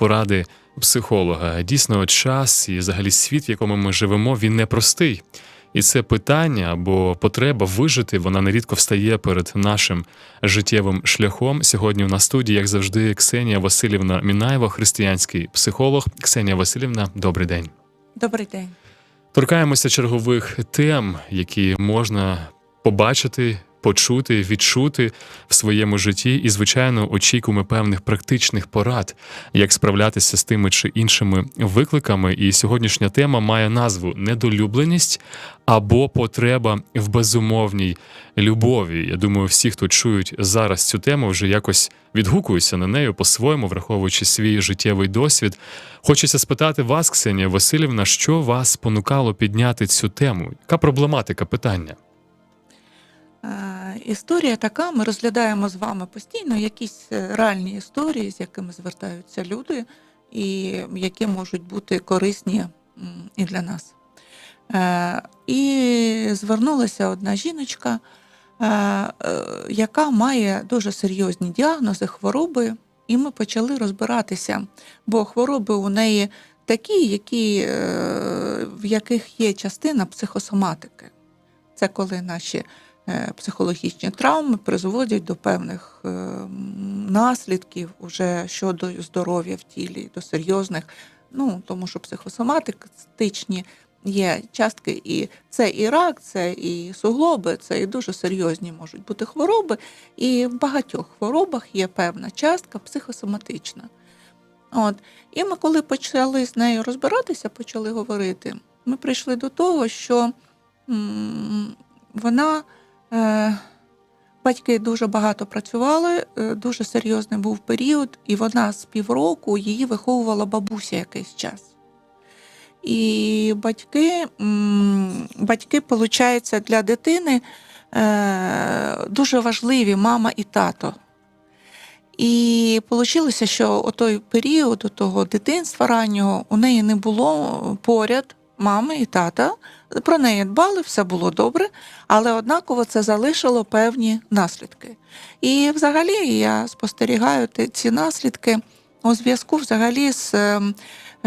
поради психолога. Дійсно, час і взагалі світ, в якому ми живемо, він непростий. І це питання або потреба вижити, вона нерідко встає перед нашим життєвим шляхом. Сьогодні в нас студії, як завжди, Ксенія Васильівна Мінаєва, християнський психолог. Ксенія Васильівна, добрий день. Добрий день. Торкаємося чергових тем, які можна побачити, почути, відчути в своєму житті, і, звичайно, очікуємо певних практичних порад, як справлятися з тими чи іншими викликами. І сьогоднішня тема має назву недолюбленість або потреба в безумовній любові. Я думаю, всі, хто чують зараз цю тему, вже якось відгукуються на нею по-своєму, враховуючи свій життєвий досвід. Хочеться спитати вас, Ксенія Васильівна, що вас спонукало підняти цю тему? Яка проблематика питання? Е, Історія така, ми розглядаємо з вами постійно якісь е, реальні історії, з якими звертаються люди, і які можуть бути корисні і для нас. Е, І звернулася одна жіночка, яка має дуже серйозні діагнози, хвороби, і ми почали розбиратися, бо хвороби у неї такі, які, в яких є частина психосоматики. Це коли наші психологічні травми призводять до певних е, наслідків уже щодо здоров'я в тілі, до серйозних. Ну, тому що психосоматичні є частки, і це і рак, це і суглоби, це і дуже серйозні можуть бути хвороби. І в багатьох хворобах є певна частка психосоматична. От. І ми, коли почали з нею розбиратися, почали говорити, ми прийшли до того, що м, вона, е, батьки дуже багато працювали, е, дуже серйозний був період, і вона з півроку її виховувала бабуся якийсь час. І батьки, батьки, виходить, для дитини е, дуже важливі мама і тато. І вийшло, що у той період, у того дитинства раннього, у неї не було поряд мами і тата. Про неї дбали, все було добре, але однаково це залишило певні наслідки. І взагалі я спостерігаю ці наслідки у зв'язку взагалі з ем,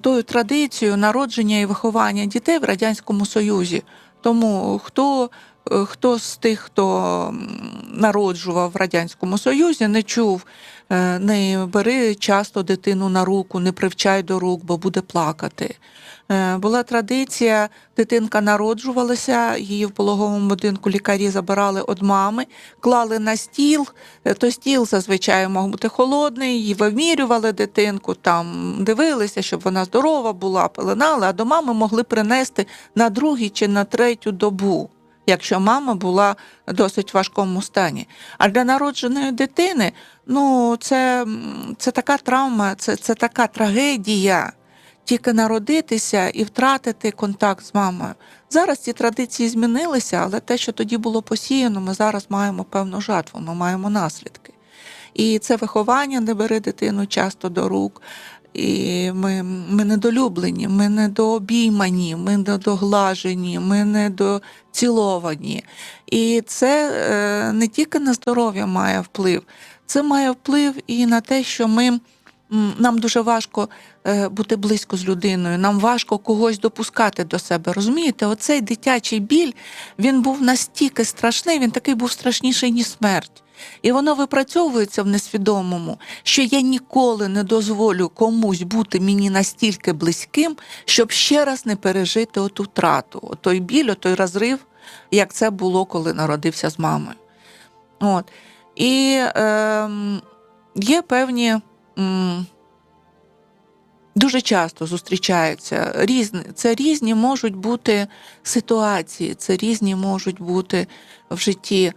тою традицією народження і виховання дітей в Радянському Союзі. Тому хто, хто з тих, хто народжував в Радянському Союзі, не чув, е, не бери часто дитину на руку, не привчай до рук, бо буде плакати. Е, Була традиція, дитинка народжувалася, її в пологовому будинку лікарі забирали від мами, клали на стіл. Е, То стіл зазвичай мав бути холодний, її вимірювали дитинку, там дивилися, щоб вона здорова була, пеленали, а до мами могли принести на другій чи на третю добу. Якщо мама була в досить важкому стані. А для народженої дитини ну, це, це така травма, це, це така трагедія тільки народитися і втратити контакт з мамою. Зараз ці традиції змінилися, але те, що тоді було посіяно, ми зараз маємо певну жатву, ми маємо наслідки. І це виховання не бери дитину часто до рук. І ми, ми недолюблені, ми недообіймані, ми недоглажені, ми недоціловані. І це е, не тільки на здоров'я має вплив, це має вплив і на те, що ми, нам дуже важко е, бути близько з людиною, нам важко когось допускати до себе. Розумієте, оцей дитячий біль він був настільки страшний, він такий був страшніший, ніж смерть. І воно випрацьовується в несвідомому, що я ніколи не дозволю комусь бути мені настільки близьким, щоб ще раз не пережити оту втрату, той біль, той розрив, як це було, коли народився з мамою. От. І е, є певні. Дуже часто зустрічаються різні, це різні можуть бути ситуації, це різні можуть бути в житті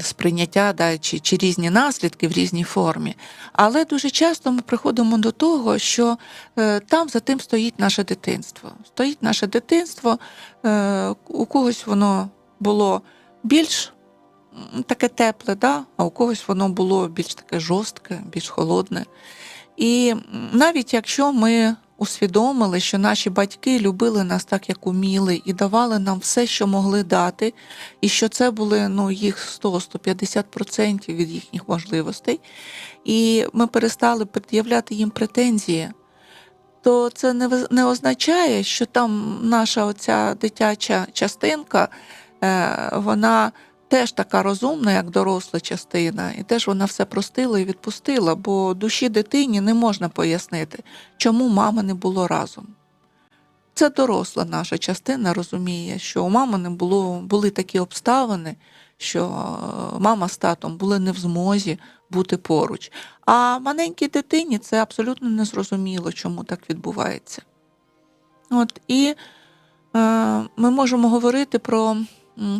сприйняття да, чи, чи різні наслідки в різній формі. Але дуже часто ми приходимо до того, що е, там за тим стоїть наше дитинство. Стоїть наше дитинство, е, у когось воно було більш таке тепле, да? а у когось воно було більш таке жорстке, більш холодне. І навіть якщо ми усвідомили, що наші батьки любили нас так, як уміли, і давали нам все, що могли дати, і що це були ну, їх 100-150% від їхніх можливостей, і ми перестали пред'являти їм претензії, то це не, не означає, що там наша оця дитяча частинка, е, вона теж така розумна, як доросла частина, і теж вона все простила і відпустила, бо душі дитині не можна пояснити, чому мами не було разом. Це доросла наша частина розуміє, що у мами не було, були такі обставини, що е, мама з татом були не в змозі бути поруч. А маленькій дитині це абсолютно незрозуміло, чому так відбувається. От, і е, ми можемо говорити про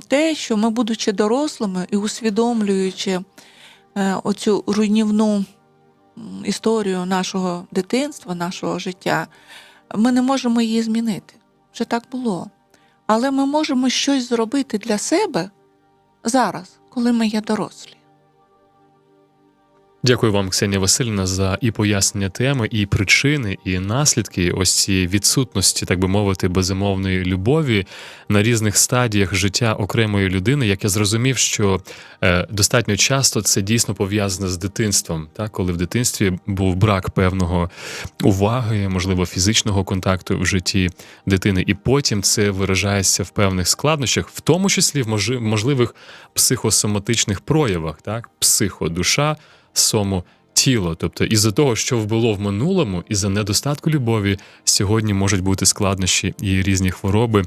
те, що ми, будучи дорослими і усвідомлюючи е, оцю руйнівну історію нашого дитинства, нашого життя, ми не можемо її змінити. Вже так було. Але ми можемо щось зробити для себе зараз, коли ми є дорослі. Дякую вам, Ксенія Васильівна, за і пояснення теми, і причини, і наслідки ось цієї відсутності, так би мовити, безумовної любові на різних стадіях життя окремої людини. Як я зрозумів, що е, достатньо часто це дійсно пов'язане з дитинством, так коли в дитинстві був брак певного уваги, можливо, фізичного контакту в житті дитини, і потім це виражається в певних складнощах, в тому числі в можливих психосоматичних проявах, так, психодуша, сомо. Тіло, тобто із-за того, що було в минулому, із-за недостатку любові, сьогодні можуть бути складнощі і різні хвороби.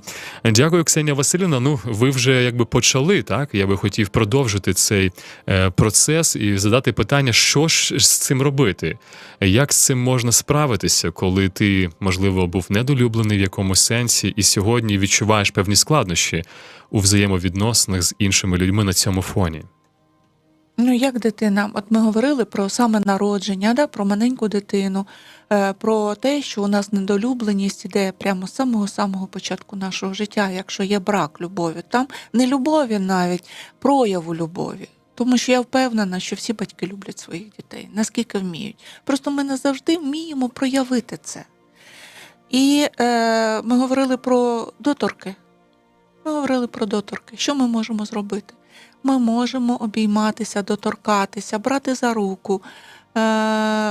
Дякую, Ксенія Васильівна. Ну, ви вже якби почали, так? Я би хотів продовжити цей е, процес і задати питання, що ж з цим робити? Як з цим можна справитися, коли ти, можливо, був недолюблений в якомусь сенсі, і сьогодні відчуваєш певні складнощі у взаємовідносинах з іншими людьми на цьому фоні? Ну, як дитина, от ми говорили про саме народження, да, про маленьку дитину, е, про те, що у нас недолюбленість іде прямо з самого самого початку нашого життя, якщо є брак любові. Там не любові навіть, прояву любові. Тому що я впевнена, що всі батьки люблять своїх дітей, наскільки вміють. Просто ми не завжди вміємо проявити це. І е, ми говорили про доторки. Ми говорили про доторки. Що ми можемо зробити? Ми можемо обійматися, доторкатися, брати за руку, е,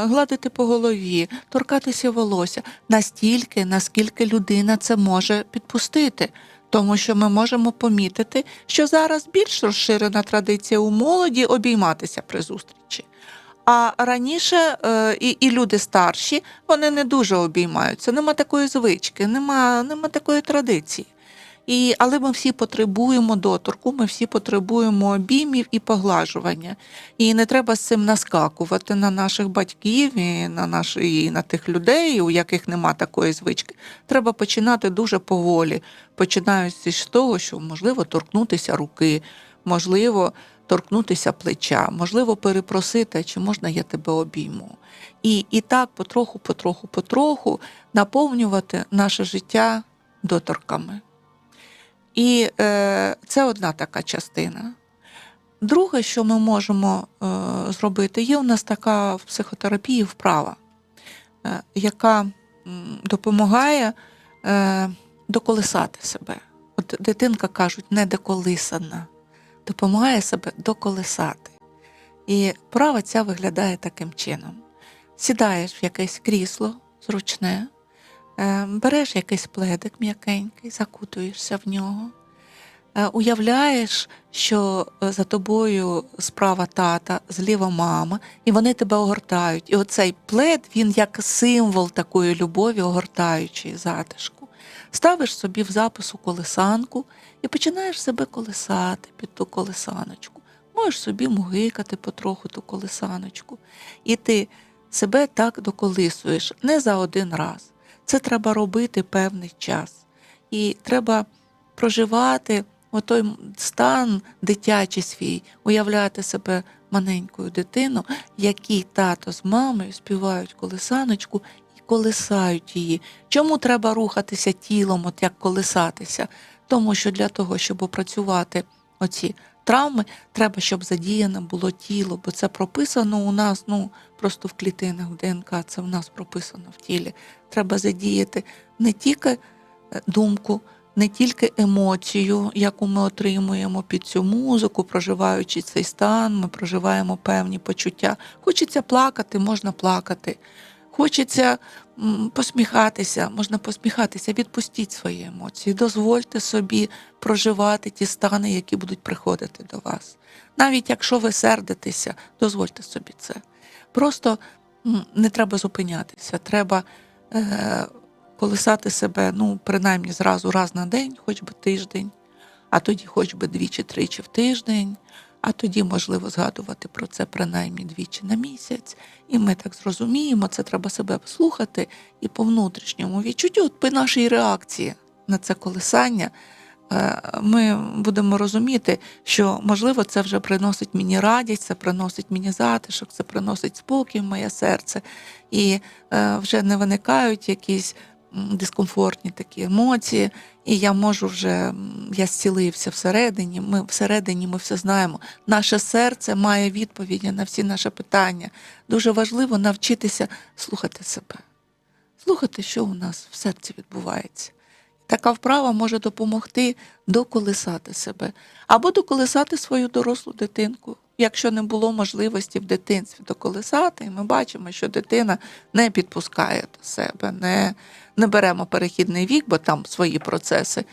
гладити по голові, торкатися волосся настільки, наскільки людина це може підпустити. Тому що ми можемо помітити, що зараз більш розширена традиція у молоді обійматися при зустрічі. А раніше е, і, і люди старші вони не дуже обіймаються. Нема такої звички, нема, нема такої традиції. І, але ми всі потребуємо доторку, ми всі потребуємо обіймів і поглажування. І не треба з цим наскакувати на наших батьків і на наш, і на тих людей, у яких нема такої звички. Треба починати дуже поволі, починаючи з того, що можливо торкнутися руки, можливо, торкнутися плеча, можливо, перепросити, чи можна я тебе обійму. І, і так потроху, потроху, потроху наповнювати наше життя доторками. І е, це одна така частина. Друге, що ми можемо е, зробити, є у нас така в психотерапії вправа, е, яка допомагає е, доколисати себе. От дитинка кажуть, не доколисана, допомагає себе доколисати. І вправа ця виглядає таким чином: сідаєш в якесь крісло зручне, Береш якийсь пледик м'якенький, закутуєшся в нього, Е, уявляєш, що е, за тобою справа тата, зліва мама, і вони тебе огортають. І оцей плед, він як символ такої любові, огортаючої затишку. Ставиш собі в запису колесанку і починаєш себе колесати під ту колесаночку. Можеш собі мугикати потроху ту колесаночку. І ти себе так доколисуєш не за один раз. Це треба робити певний час. І треба проживати отой стан дитячий свій, уявляти себе маленькою дитину, який тато з мамою співають колесаночку і колесають її. Чому треба рухатися тілом, от як колесатися? Тому що для того, щоб опрацювати оці травми, треба, щоб задіяне було тіло, бо це прописано у нас, ну просто в клітинах в ДНК, це в нас прописано в тілі. Треба задіяти не тільки е, думку, не тільки емоцію, яку ми отримуємо під цю музику, проживаючи цей стан, ми проживаємо певні почуття. Хочеться плакати, можна плакати. Хочеться посміхатися, можна посміхатися, відпустіть свої емоції, дозвольте собі проживати ті стани, які будуть приходити до вас. Навіть якщо ви сердитеся, дозвольте собі це. Просто не треба зупинятися, треба е, колисати себе, ну, принаймні зразу раз на день, хоч би тиждень, а тоді хоч би двічі-тричі в тиждень, а тоді, можливо, згадувати про це принаймні двічі на місяць. І ми так зрозуміємо, це треба себе слухати і по внутрішньому відчуттю, от по нашій реакції на це колисання. е, Ми будемо розуміти, що можливо це вже приносить мені радість, це приносить мені затишок, це приносить спокій в моє серце, і е, вже не виникають якісь дискомфортні такі емоції, і я можу вже я зцілився всередині. Ми всередині ми все знаємо. Наше серце має відповіді на всі наші питання. Дуже важливо навчитися слухати себе, слухати, що у нас в серці відбувається. Така вправа може допомогти доколисати себе або доколисати свою дорослу дитинку. Якщо не було можливості в дитинстві доколисати, і ми бачимо, що дитина не підпускає до себе, не, не беремо перехідний вік, бо там свої процеси,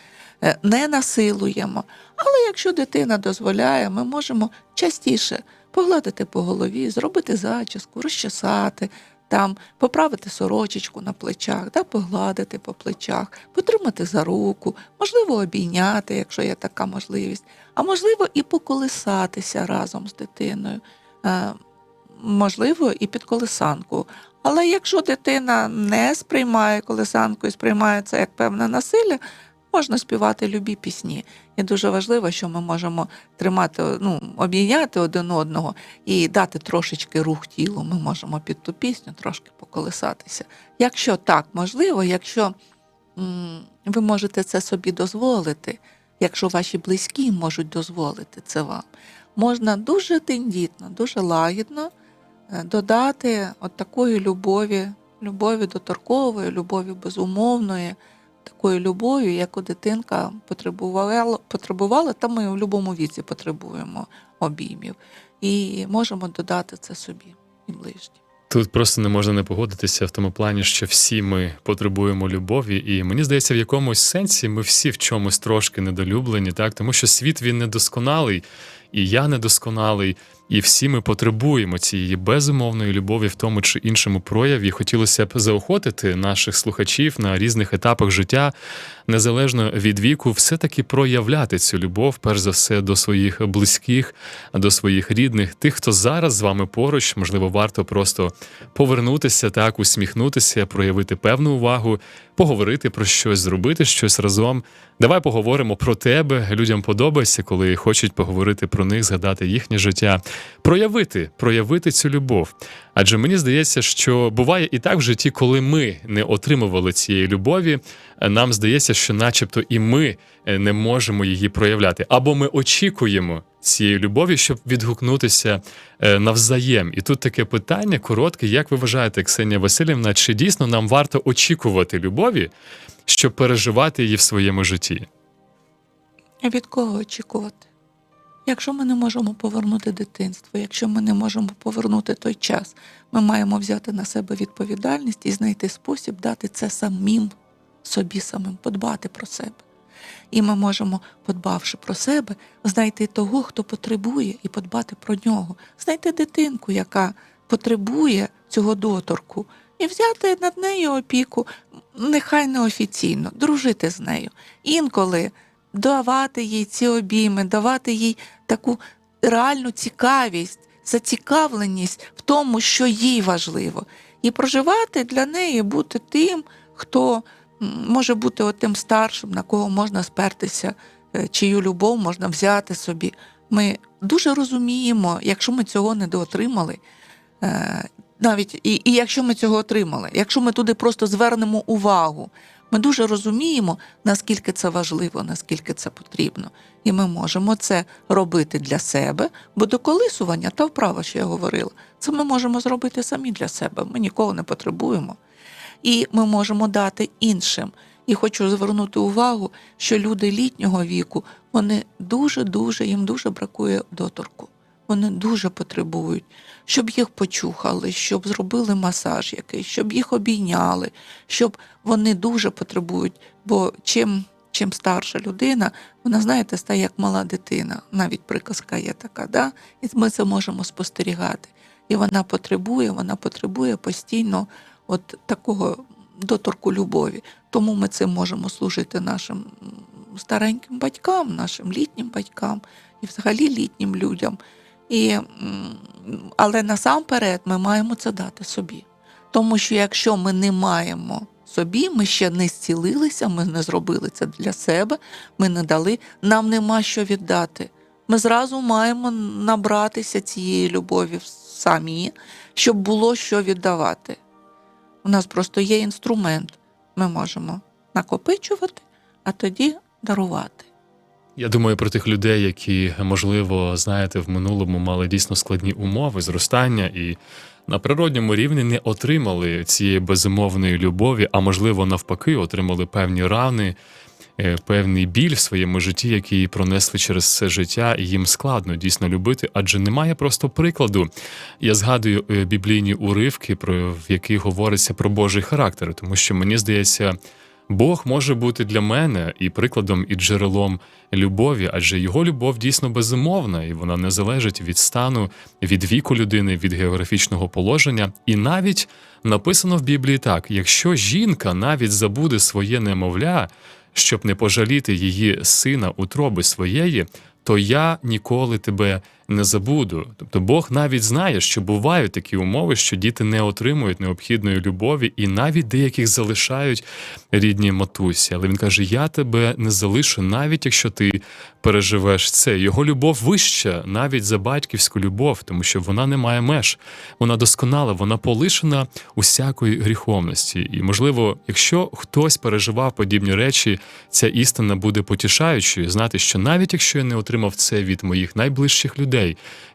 е, не насилуємо. Але якщо дитина дозволяє, ми можемо частіше погладити по голові, зробити зачіску, розчесати, там поправити сорочечку на плечах, да, погладити по плечах, потримати за руку, можливо, обійняти, якщо є така можливість, а можливо, і поколисатися разом з дитиною, е, можливо, і під колесанку. Але якщо дитина не сприймає колесанку і сприймає це як певне насилля, можна співати любі пісні. І дуже важливо, що ми можемо тримати, ну, обійняти один одного і дати трошечки рух тілу. Ми можемо під ту пісню трошки поколисатися. Якщо так можливо, якщо ви можете це собі дозволити, якщо ваші близькі можуть дозволити це вам, можна дуже тендітно, дуже лагідно е, додати от такої любові, любові доторкової, любові безумовної, такою любов'ю, яку дитинка потребувала, потребувала, та ми в будь-якому віці потребуємо обіймів. І можемо додати це собі і ближнім. Тут просто не можна не погодитися в тому плані, що всі ми потребуємо любові, і мені здається, в якомусь сенсі ми всі в чомусь трошки недолюблені, так тому що світ він недосконалий, і я недосконалий, і всі ми потребуємо цієї безумовної любові в тому чи іншому прояві. Хотілося б заохотити наших слухачів на різних етапах життя, незалежно від віку, все-таки проявляти цю любов, перш за все, до своїх близьких, до своїх рідних, тих, хто зараз з вами поруч, можливо, варто просто повернутися, так, усміхнутися, проявити певну увагу, поговорити про щось, зробити щось разом. Давай поговоримо про тебе. Людям подобається, коли хочуть поговорити про них, згадати їхнє життя, проявити, проявити цю любов. Адже мені здається, що буває і так в житті, коли ми не отримували цієї любові, нам здається, що, начебто, і ми е, не можемо її проявляти, або ми очікуємо цієї любові, щоб відгукнутися е, навзаєм. І тут таке питання коротке: як ви вважаєте, Ксенія Васильівна, чи дійсно нам варто очікувати любові, щоб переживати її в своєму житті? Від кого очікувати? Якщо ми не можемо повернути дитинство, якщо ми не можемо повернути той час, ми маємо взяти на себе відповідальність і знайти спосіб дати це самим собі самим, подбати про себе. І ми можемо, подбавши про себе, знайти того, хто потребує, і подбати про нього, знайти дитинку, яка потребує цього доторку, і взяти над нею опіку, нехай неофіційно, дружити з нею. Інколи давати їй ці обійми, давати їй таку реальну цікавість, зацікавленість в тому, що їй важливо, і проживати для неї, бути тим, хто може бути тим старшим, на кого можна спертися, е, чию любов можна взяти собі. Ми дуже розуміємо, якщо ми цього не доотримали, е, навіть і, і якщо ми цього отримали, якщо ми туди просто звернемо увагу, Ми дуже розуміємо, наскільки це важливо, наскільки це потрібно. І ми можемо це робити для себе, бо доколисування та вправа, що я говорила, це ми можемо зробити самі для себе. Ми нікого не потребуємо. І ми можемо дати іншим. І хочу звернути увагу, що люди літнього віку, вони дуже-дуже, їм дуже бракує доторку. Вони дуже потребують, щоб їх почухали, щоб зробили масаж якийсь, щоб їх обійняли, щоб вони дуже потребують. Бо чим, чим старша людина, вона, знаєте, стає як мала дитина. Навіть приказка є така, да? і ми це можемо спостерігати. І вона потребує, вона потребує постійно от такого доторку любові. Тому ми цим можемо служити нашим стареньким батькам, нашим літнім батькам і взагалі літнім людям. І, але насамперед ми маємо це дати собі. Тому що якщо ми не маємо собі, ми ще не зцілилися, ми не зробили це для себе, ми не дали, нам нема що віддати. Ми зразу маємо набратися цієї любові самі, щоб було що віддавати. У нас просто є інструмент. Ми можемо накопичувати, а тоді дарувати. Я думаю про тих людей, які, можливо, знаєте, в минулому мали дійсно складні умови зростання і на природньому рівні не отримали цієї безумовної любові, а можливо, навпаки, отримали певні рани, е, певний біль в своєму житті, який пронесли через це життя, і їм складно дійсно любити, адже немає просто прикладу. Я згадую е, біблійні уривки, про в яких говориться про Божий характер, тому що мені здається. Бог може бути для мене і прикладом, і джерелом любові, адже його любов дійсно безумовна, і вона не залежить від стану, від віку людини, від географічного положення. І навіть написано в Біблії так: якщо жінка навіть забуде своє немовля, щоб не пожаліти її сина утроби своєї, то я ніколи тебе не забуду. Тобто Бог навіть знає, що бувають такі умови, що діти не отримують необхідної любові, і навіть деяких залишають рідні матусі. Але він каже: Я тебе не залишу, навіть якщо ти переживеш це. Його любов вища навіть за батьківську любов, тому що вона не має меж, вона досконала, вона полишена усякої гріховності. І можливо, якщо хтось переживав подібні речі, ця істина буде потішаючою, знати, що навіть якщо я не отримав це від моїх найближчих людей,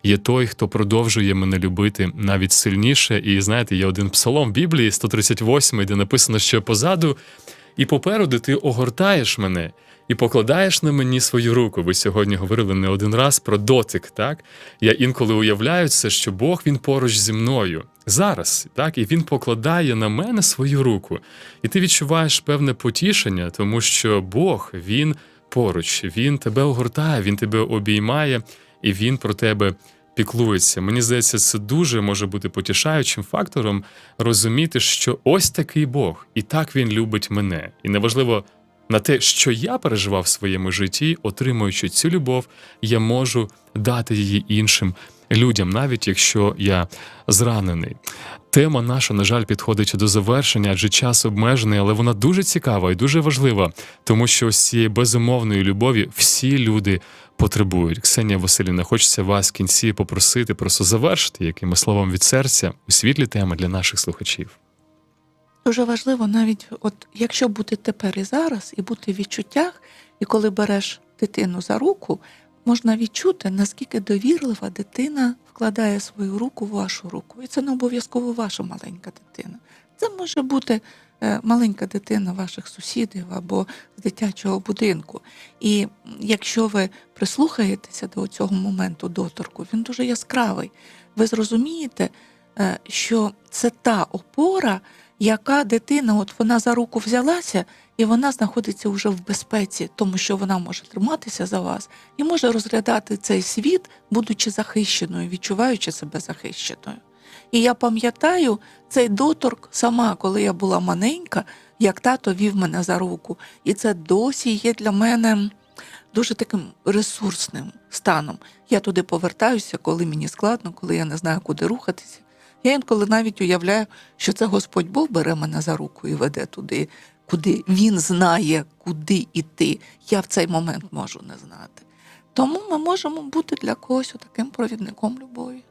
є той, хто продовжує мене любити навіть сильніше. І знаєте, є один псалом Біблії, 138, де написано, що позаду і попереду ти огортаєш мене. І покладаєш на мені свою руку. Ви сьогодні говорили не один раз про дотик. Так я інколи уявляю це, що Бог він поруч зі мною зараз, так і він покладає на мене свою руку. І ти відчуваєш певне потішення, тому що Бог він поруч, він тебе огортає, він тебе обіймає, і він про тебе піклується. Мені здається, це дуже може бути потішаючим фактором розуміти, що ось такий Бог, і так він любить мене. І неважливо на те, що я переживав в своєму житті, отримуючи цю любов, я можу дати її іншим людям, навіть якщо я зранений. Тема наша, на жаль, підходить до завершення, адже час обмежений, але вона дуже цікава і дуже важлива, тому що ось цієї безумовної любові всі люди потребують. Ксенія Василівна, хочеться вас в кінці попросити, просто завершити якимось словом від серця у світлі теми для наших слухачів. Дуже важливо навіть, от якщо бути тепер і зараз, і бути в відчуттях, і коли береш дитину за руку, можна відчути, наскільки довірлива дитина вкладає свою руку в вашу руку. І це не обов'язково ваша маленька дитина. Це може бути е, маленька дитина ваших сусідів або з дитячого будинку. І якщо ви прислухаєтеся до цього моменту доторку, він дуже яскравий. Ви зрозумієте, е, що це та опора, яка дитина, от вона за руку взялася, і вона знаходиться вже в безпеці, тому що вона може триматися за вас і може розглядати цей світ, будучи захищеною, відчуваючи себе захищеною. І я пам'ятаю цей доторк сама, коли я була маленька, як тато вів мене за руку. І це досі є для мене дуже таким ресурсним станом. Я туди повертаюся, коли мені складно, коли я не знаю, куди рухатися. Я інколи навіть уявляю, що це Господь Бог бере мене за руку і веде туди, куди він знає, куди йти. Я в цей момент можу не знати. Тому ми можемо бути для когось таким провідником любові.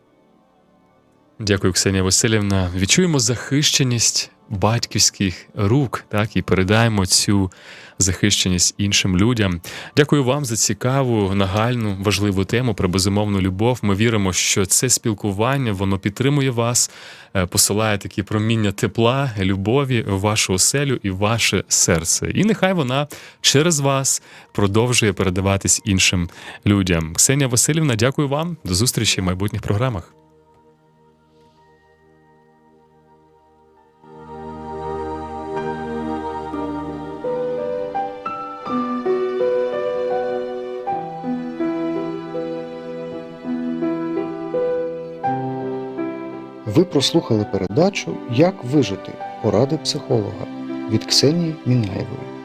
Дякую, Ксенія Васильівна. Відчуємо захищеність батьківських рук, так і передаємо цю захищеність іншим людям. Дякую вам за цікаву, нагальну, важливу тему про безумовну любов. Ми віримо, що це спілкування воно підтримує вас, е, посилає такі проміння тепла, любові в вашу оселю і в ваше серце. І нехай вона через вас продовжує передаватись іншим людям. Ксенія Васильівна, дякую вам. До зустрічі в майбутніх програмах. Ви прослухали передачу Як вижити поради психолога від Ксенії Мінаєвої.